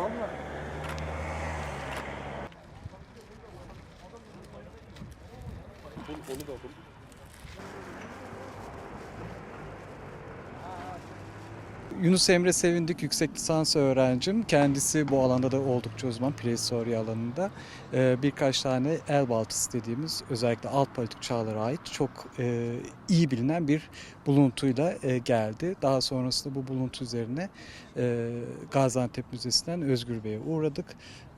Valla. Onu da aldım. Yunus Emre Sevindik yüksek lisans öğrencim. Kendisi bu alanda da oldukça uzman prehistori alanında. Ee, birkaç tane el baltısı dediğimiz özellikle alt paleotik çağlara ait çok e, iyi bilinen bir buluntuyla e, geldi. Daha sonrasında bu buluntu üzerine e, Gaziantep Müzesi'nden Özgür Bey'e uğradık.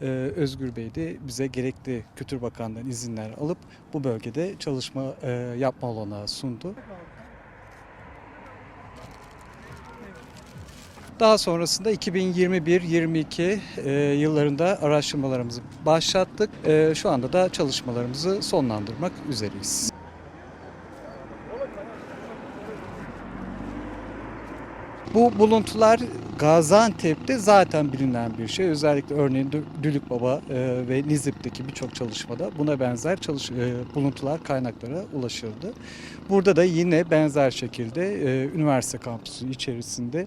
E, Özgür Bey de bize gerekli Kültür Bakanlığı'ndan izinler alıp bu bölgede çalışma e, yapma olanağı sundu. Daha sonrasında 2021-22 e, yıllarında araştırmalarımızı başlattık. E, şu anda da çalışmalarımızı sonlandırmak üzereyiz. Bu buluntular Gaziantep'te zaten bilinen bir şey. Özellikle örneğin Dü- Dülük Baba e, ve Nizip'teki birçok çalışmada buna benzer çalış e, buluntular kaynaklara ulaşıldı. Burada da yine benzer şekilde e, üniversite kampüsü içerisinde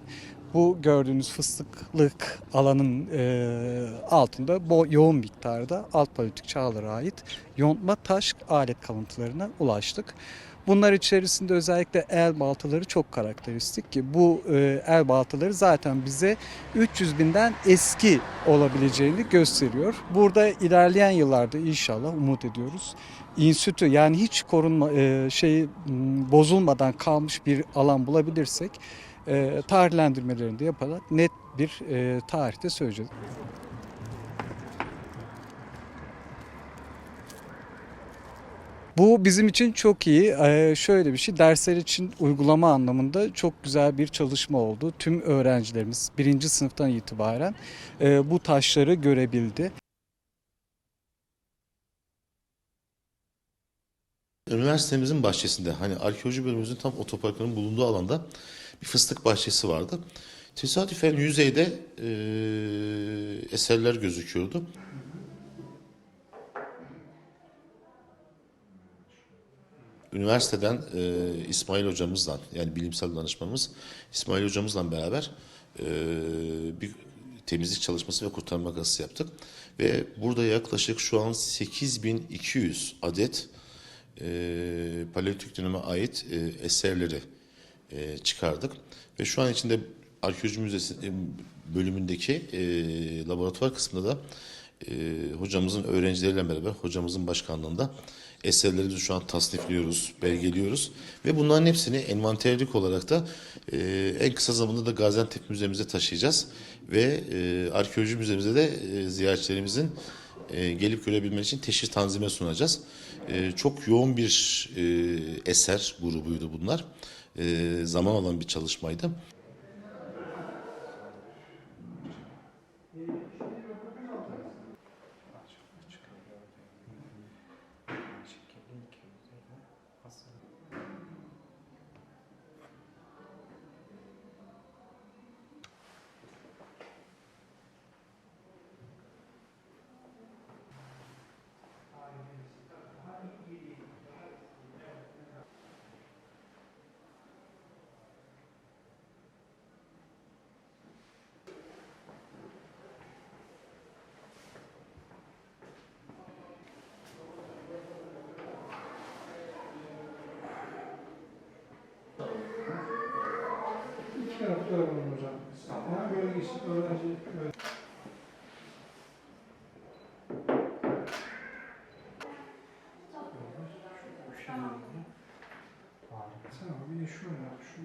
bu gördüğünüz fıstıklık alanın e, altında bu yoğun miktarda alt paleotik çağlara ait yontma taş alet kalıntılarına ulaştık. Bunlar içerisinde özellikle el baltaları çok karakteristik ki bu e, el baltaları zaten bize 300 binden eski olabileceğini gösteriyor. Burada ilerleyen yıllarda inşallah umut ediyoruz. İnsütü yani hiç korunma e, şey bozulmadan kalmış bir alan bulabilirsek e, tarihlendirmelerini yaparak net bir e, tarihte söyleyeceğiz. Bu bizim için çok iyi. Ee, şöyle bir şey, dersler için uygulama anlamında çok güzel bir çalışma oldu. Tüm öğrencilerimiz birinci sınıftan itibaren e, bu taşları görebildi. Üniversitemizin bahçesinde hani arkeoloji bölümümüzün tam otoparkının bulunduğu alanda bir fıstık bahçesi vardı. Tesadüfen yüzeyde eee, eserler gözüküyordu. Üniversiteden eee, İsmail hocamızla yani bilimsel danışmanımız İsmail hocamızla beraber eee, bir temizlik çalışması ve kurtarma kazısı yaptık. Ve burada yaklaşık şu an 8200 adet e, Paleolitik döneme ait e, eserleri e, çıkardık. Ve şu an içinde Arkeoloji Müzesi e, bölümündeki e, laboratuvar kısmında da e, hocamızın öğrencileriyle beraber hocamızın başkanlığında eserlerimizi şu an tasnifliyoruz, belgeliyoruz. Ve bunların hepsini envanterlik olarak da e, en kısa zamanda da Gaziantep Müzemize taşıyacağız. Ve e, Arkeoloji Müzemize de e, ziyaretçilerimizin e, gelip görebilmek için teşhir tanzime sunacağız. E, çok yoğun bir e, eser grubuydu bunlar. E, zaman alan bir çalışmaydı. Tarafta öğrendim hocam. Ama böyle geçtik öğrenci böyle. Sen abi bir de şöyle. Şu